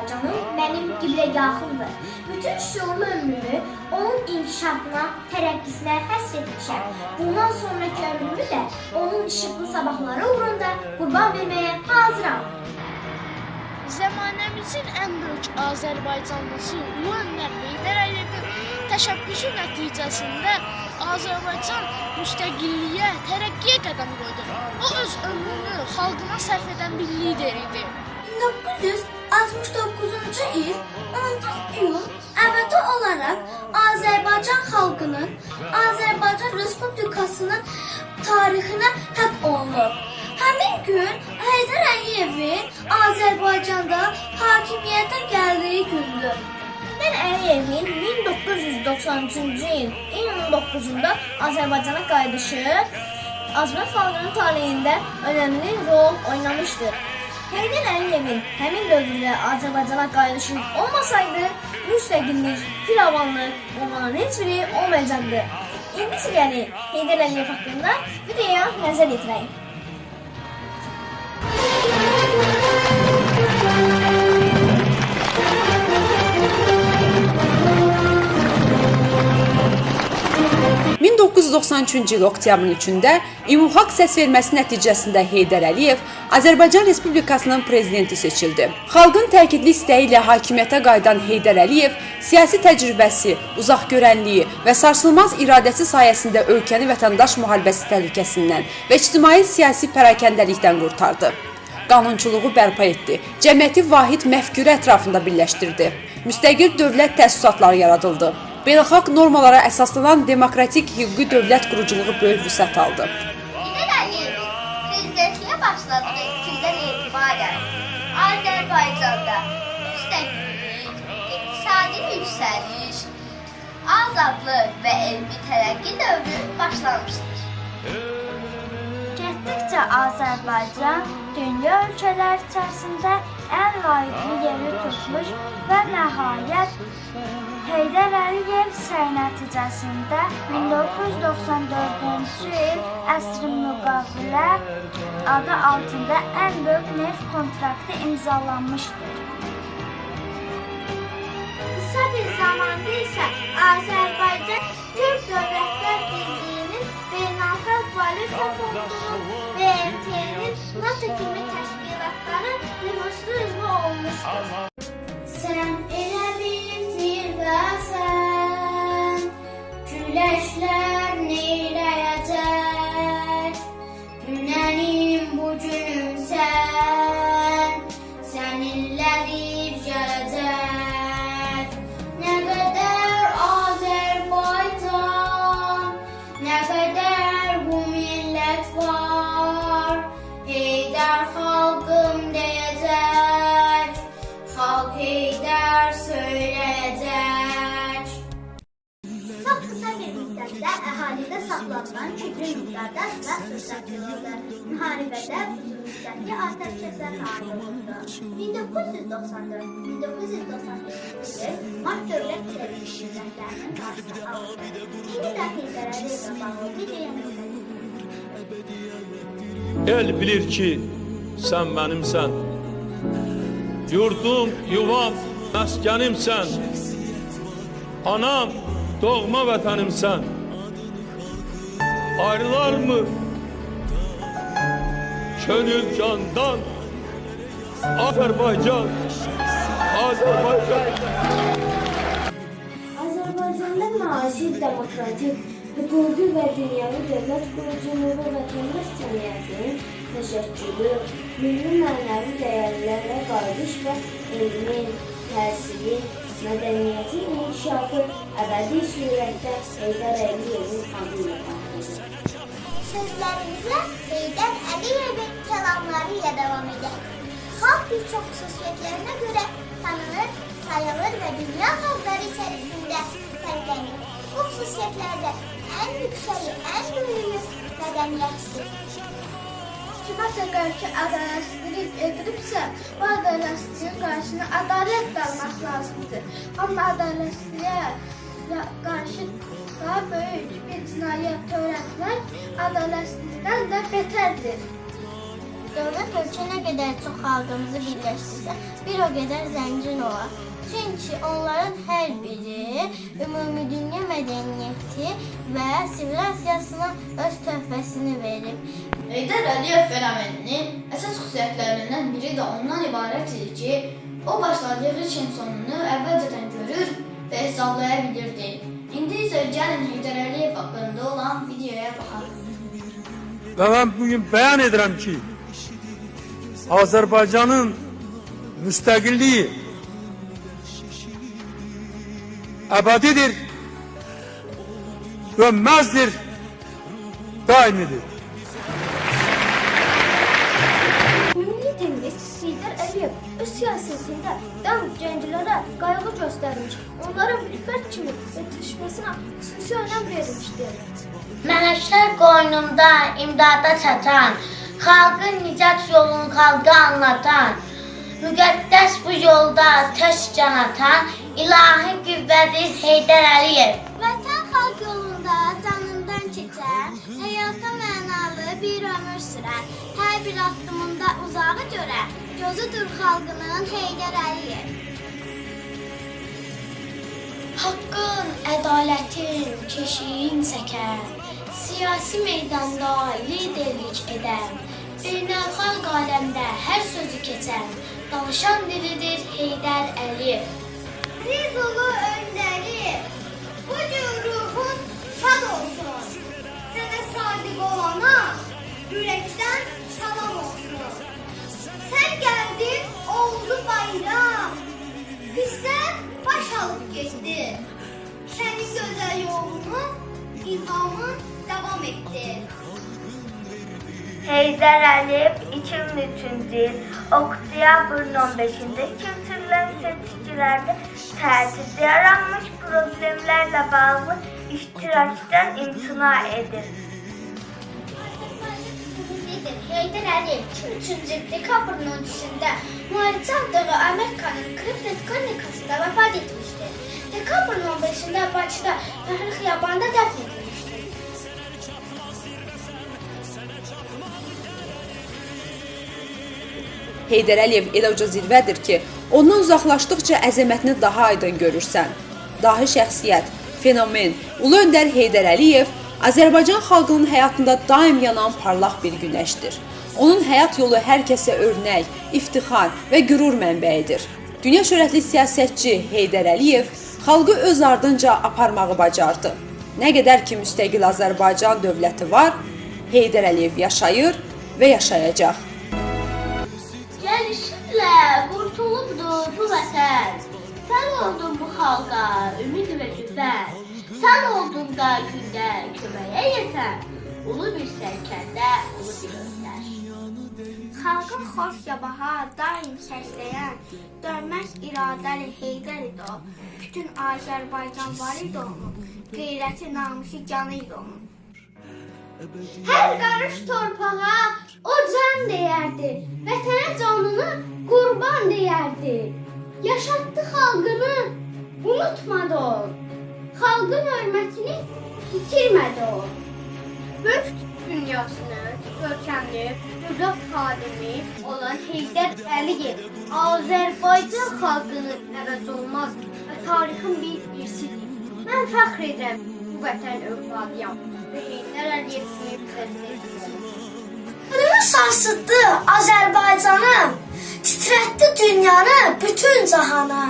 Azərbaycanım mənim qibləgahımdır. Bütün şuurlu ömrümü onun inkişafına, tərəqqisinə həsr etmişəm. Bundan sonraki ömrümü də onun işıqlı sabahları uğrunda qurban verməyə hazıram. Zamanəmizin ən böyük Azərbaycanlısı Ulu Öndər Heydər Əliyevin təşəbbüsü nəticəsində Azərbaycan müstəqilliyə, tərəqqiyə qədəm qoydu. O öz ömrünü xalqına sərf edən bir lider idi. 1969 il 10 iyul əbədi olaraq Azərbaycan xalqının Azərbaycan Respublikasının tarixinə həq olunub. Həmin gün Heydər Əliyevin Azərbaycanda hakimiyyətə gəldiyi gündür. Heydər Əliyevin 1993-cü il iyunun 9-da Azərbaycana qayıdışı Azərbaycan xalqının taleyində önəmli rol oynamışdır. Heydər Əliyevin həmin dövrdə Azərbaycana qayıdışı olmasaydı, müstəqillik, firavanlıq onların heç biri olmayacaqdı. İndi gəlin Heydər Əliyev haqqında videoya nəzər yetirək. 1993-cü il oktyabrın 3-də ümumxalq səsverməsi nəticəsində Heydər Əliyev Azərbaycan Respublikasının prezidenti seçildi. Xalqın təkidli istəyi ilə hakimiyyətə qayıdan Heydər Əliyev siyasi təcrübəsi, uzaqgörənliyi və sarsılmaz iradəsi sayəsində ölkəni vətəndaş müharibəsi təhlükəsindən və ictimai siyasi pərakəndəlikdən qurtardı. Qanunçuluğu bərpa etdi. Cəmiyyəti vahid məfkürə ətrafında birləşdirdi. Müstəqil dövlət təəssüsatları yaradıldı. Beynəlxalq normalara əsaslanan demokratik hüquqi dövlət quruculuğu böyük vüsət aldı. Heydər Əliyevin prezidentliyə başladığı gündən etibarən Azərbaycanda müstəqillik, iqtisadi yüksəliş, azadlıq və elmi tərəqqi dövrü başlamışdır. Getdikcə Azərbaycan dünya ölkələri içərisində layiqli yeri tutmuş və nəhayət Heydər Əliyev səy nəticəsində 1994-cü il əsr müqavilə adı altında ən böyük neft kontraktı imzalanmışdır. Qısa bir zamanda isə Azərbaycan Türk Dövlətlər Birliyinin Beynəlxalq Valyuta Fondunun BMT-nin NATO kimi təşkilatların nüfuzlu üzvü olmuşdur. Sən elə bir zirvəsən, güləşlər neyləyəcək? Kütlü miqdarda silah sursatıldı. Müharibədə uzun müddətli atəşkəsə nail olundu. 1994-1995 il Mart dövlət televizyonlarının qarşısı alındı. İndi nəzər El bilir ki, sən mənimsən. Yurdum, yuvam, məskənimsən. Anam, doğma vətənimsən. Ayrılar mı? Könül candan. Azərbaycan, Azərbaycan. Azərbaycanda müasir demokratik, hüquqi və dünyavi dövlət quruculuğu vətəndaş cəmiyyətinin təşəkkülü, milli mənəvi dəyərlərə qayıdış və elmin, təhsilin, mədəniyyətin inkişafı əbədi surətdə Heydər Əliyevin adı ilə bağlıdır. Sözlərimizə Heydər Əliyevin kəlamları ilə davam edək. Xalq bir çox xüsusiyyətlərinə tanınır, sayılır və dünya xalqları içərisində fərqlənir. Bu xüsusiyyətlərdə ən yüksəyi, ən böyüyü mədəniyyətdir. Kiməsə qarşı ədalətsizlik edilibsə, bu ədalətsizliyin qarşısına ədalət almaq lazımdır. Amma ədalətsizliyə ya- qarşı daha böyük bir cinayət törətmək ədalətsizlikdən də betərdir. Dövlət ölkə nə qədər çox xalqımızı birləşdirsə, bir o qədər zəngin olar. Çünki onların hər biri ümumi dünya mədəniyyəti və sivilisasiyasına öz töhfəsini verib. Heydər Əliyev fenomeninin əsas xüsusiyyətlərindən biri də ondan ibarətdir ki, o başladığı işin sonunu əvvəlcədən görür və hesablaya bilirdi. İsə gəlin Heydər Əliyev haqqında olan videoya baxaq. Və mən bugün bəyan edirəm ki, Azərbaycanın müstəqilliyi əbədidir, dönməzdir, daimidir. Heydər Əliyev öz siyasətində dəm gənclərə qayğı göstərmiş, onların fərd kimi yetişməsinə xüsusi önəm vermişdir. Mənəşlər qoynunda imdada çatan, xalqın nicat yolunu xalqa anlatan, müqəddəs bu yolda təş can atan, ilahi qüvvədir Heydər Əliyev. Vətən xalq yolunda hər bir addımında uzağı görər, gözüdür xalqının Heydər Əliyev. Haqqın, ədalətin keşiyin çəkər. Siyasi meydanda liderlik edən, beynəlxalq aləmdə hər sözü keçən, danışan dilidir Heydər Əliyev. Aziz ulu öndəri, baş alıb getdi. Sənin gözəl yolunu ilhamın davam etdi. Heydər Əliyev 2003-cü il oktyabrın 15-də keçirilən seçkilərdə təsirdə yaranmış problemlərlə bağlı iştirakdan imtina Heydər Əliyev 2003-cü il dekabrın 13-də müalicə aldığı Amerikanın Kriplet klinikasında vəfat etmişdir. Dekabrın 15-də Bakıda Fəxri Xiyabanında dəfn. Heydər Əliyev elə uca zirvədir ki, ondan uzaqlaşdıqca əzəmətini daha aydın görürsən. Dahi şəxsiyyət, fenomen, Ulu Öndər Heydər Əliyev Azərbaycan xalqının həyatında daim yanan parlaq bir günəşdir. Onun həyat yolu hər kəsə örnək, iftixar və qürur mənbəyidir. Dünya şöhrətli siyasətçi Heydər Əliyev xalqı öz ardınca aparmağı bacardı. Nə qədər ki müstəqil Azərbaycan dövləti var, Heydər Əliyev yaşayır və yaşayacaq. Gəlişinlə qurtulubdur bu vətən. Sən oldun bu xalqa ümid və güvən. Sən oldun da gündə köməyə yetən. Ulu bir sərkərdə, ulu bir öndər. Xalqın xoş yabaha daim səsləyən, dönməz iradəli Heydər idi o. Bütün Azərbaycan var idi onun, qeyrəti, namusu, canı idi onun. Hər qarış torpağa o can deyərdi, vətənə canını qurban deyərdi. Yaşatdı xalqını, unutmadı o. Xalqın hörmətini itirmədi o. Böyük dünyasını görkəmli dövlət xadimi olan Heydər Əliyev Azərbaycan xalqının əvəz olmaz və tarixin bir irsidir. Mən fəxr edirəm bu vətən övladıyam və Heydər Əliyev kimi. Qırımı sarsıtdı Azərbaycanı, titrətdi dünyanı, bütün cahanı.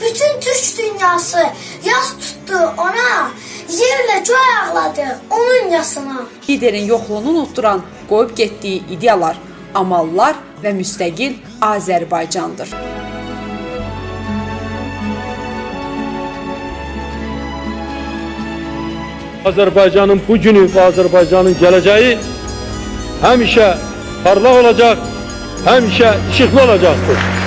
Bütün Türk dünyası yas tutdu ona, yerlə göy ağladı onun yasına. Liderin yoxluğunu unutduran, qoyub getdiyi ideyalar, amallar və müstəqil Azərbaycandır. Azərbaycanın bu günü və Azərbaycanın gələcəyi həmişə parlaq olacaq, həmişə işıqlı olacaqdır.